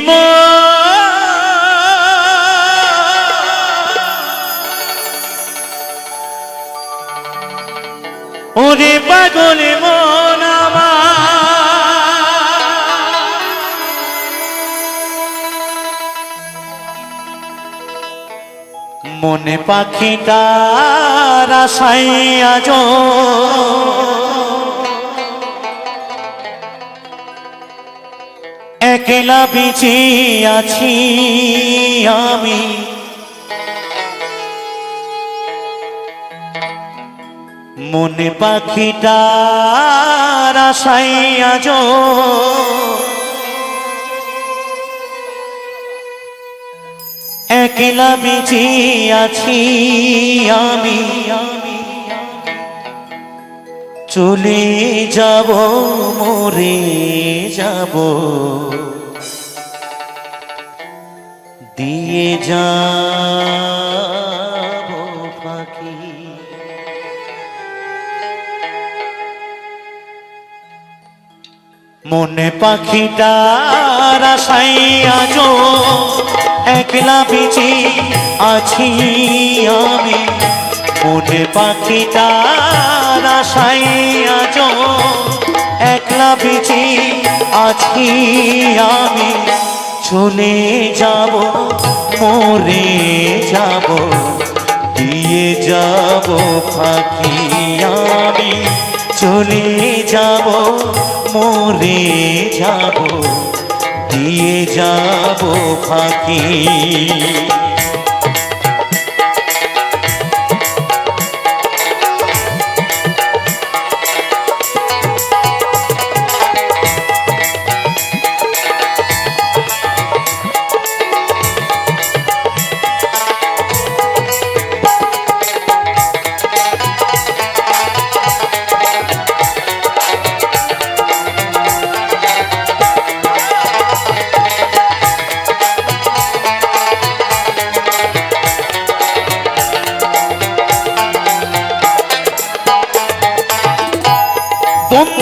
মা ওরে পাগল মন মনে পাখিটার আশাই আজ একলা বেঁচে আছি আমি। মনে পাখিটার আশাই আজ একলা বেঁচে আছি আমি আমি। চলে যাব, মরে যাব। দিয়ে যাব পাখি। মনে পাখিটার আশাই আজ একলা বেঁচে আছি আমি। মনে পাখিটার আশাই আজ একলা বেঁচে আছি আমি। চলে যাব, মরে যাব, দিয়ে যাব পাখি আমি। চলে যাব, মরে যাব, দিয়ে যাব ফাঁকি।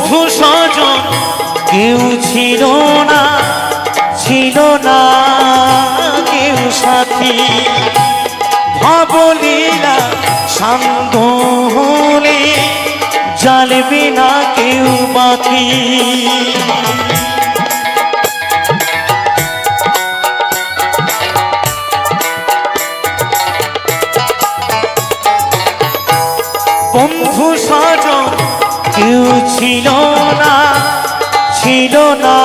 বন্ধু কেউ ছিল না ছিল না, কেউ সাথী। ভাবলীলা শান্ত হলে জ্বালবে না কেউ বাতি বন্ধু স্বজন কেউ ছিল না ছিল না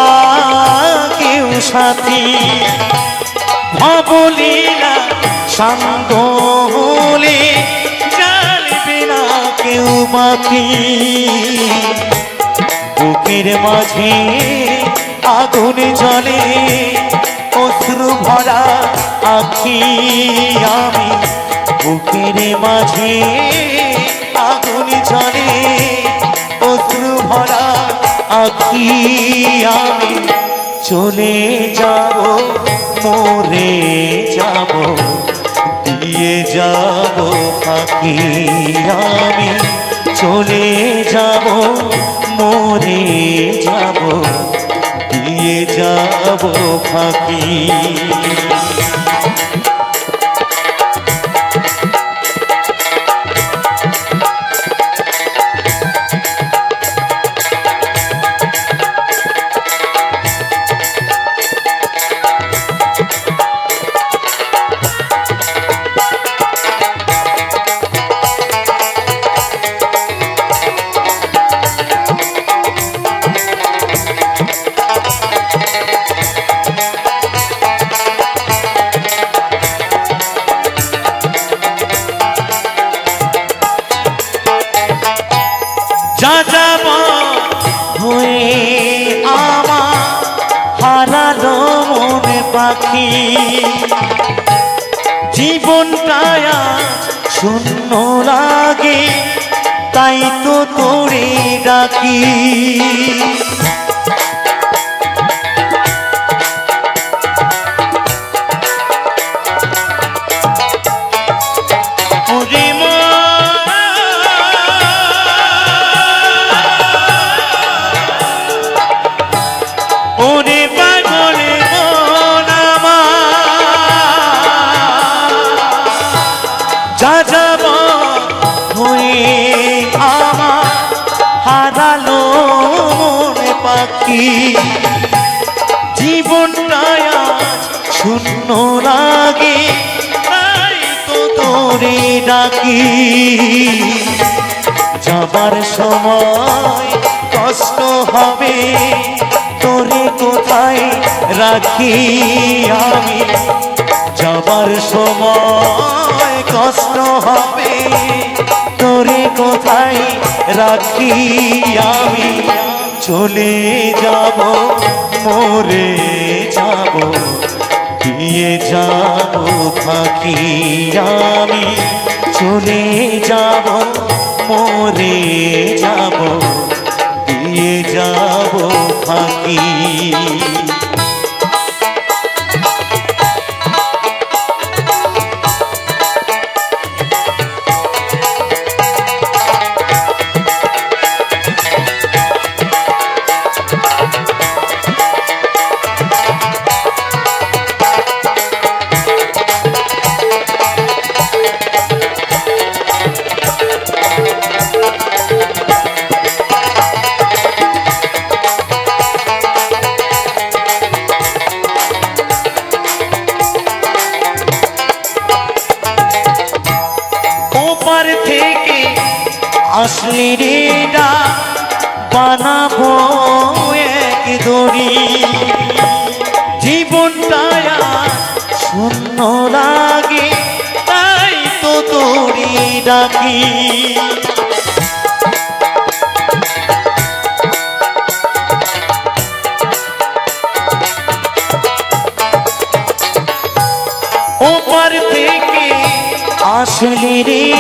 কেউ সাথী। ভাবলীলা শান্ত হলে জানবে না কেউ মাথি বুকের মাঝে আগুন জলে অশ্রু ভরা আখি আমি। বুকের মাঝে আগুন জলে ভরা আখি আমি। চলে যাব, মরে যাব, দিয়ে যাব ফাঁকি আমি। চলে যাব, মরে যাব, দিয়ে যাব ফাঁকি যা যাব হয়ে আমার হারালো মনে পাখি। জীবনটায় শূন্য লাগে তাই তো তোরে ডাকি। জীবনটায় আজ শূন্য লাগে তোরে ডাকি। যাবার সময় কষ্ট হবে, তোরে কোথায় রাখি আমি? যাবার সময় কষ্ট হবে, তোরে কোথায় রাখি আমি? চলে যাব মরে যাব দিয়ে যাব থাকি আমি। চলে যাব মরে যাব দিয়ে যাব থাকি আসলি রে ডা বানাবো এক দড়ি। জীবনটায় আজ শূন্য লাগে, তাই তো দড়ি ডাকি। আসলে রে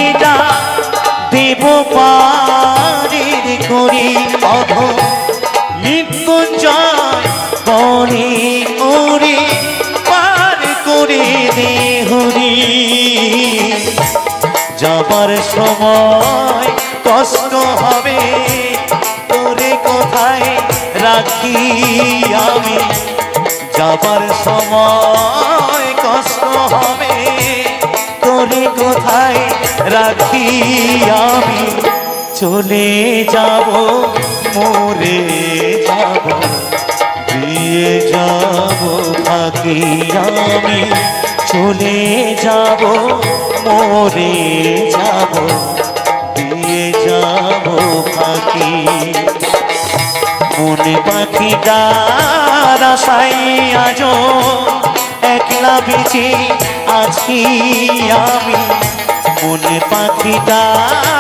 অধ। মৃত্যুঞ্জয় করে করে পার করে দেহরি যাবার সময় কষ্ট হবে তোরে কোথায় রাখি আমি? যাবার সময় কষ্ট হবে, তোরে কোথায় রাখি আমি? চলে যাব, মরে যাব, দিয়ে যাব থাকি আমি। চলে যাব, মরে যাব, দিয়ে যাব ফাঁকি মনে পাখিটা আশাই আজ একলা বেঁচে আছি আমি। মনে পাখি পাখিটা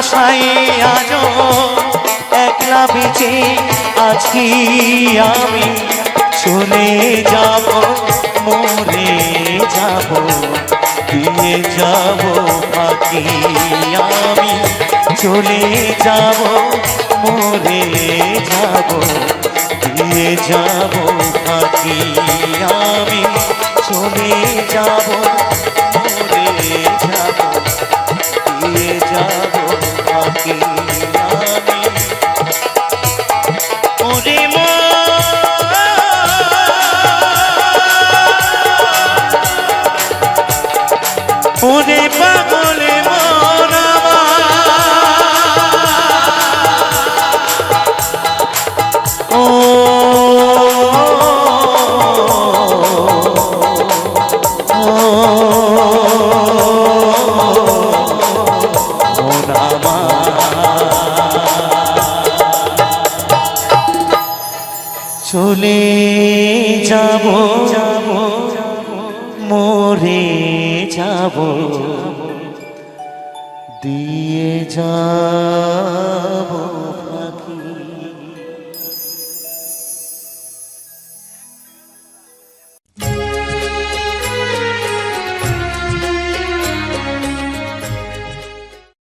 আশাই আজ একলা বেঁচে আছি আমি। চলে যাব, মরে যাব দিয়ে যাব পাখি আমি। চলে যাব, মরে যাব দিয়ে যাব পাখি আমি। চলে যাব, মরে যাব দিয়ে যাব দিয়ে যাব।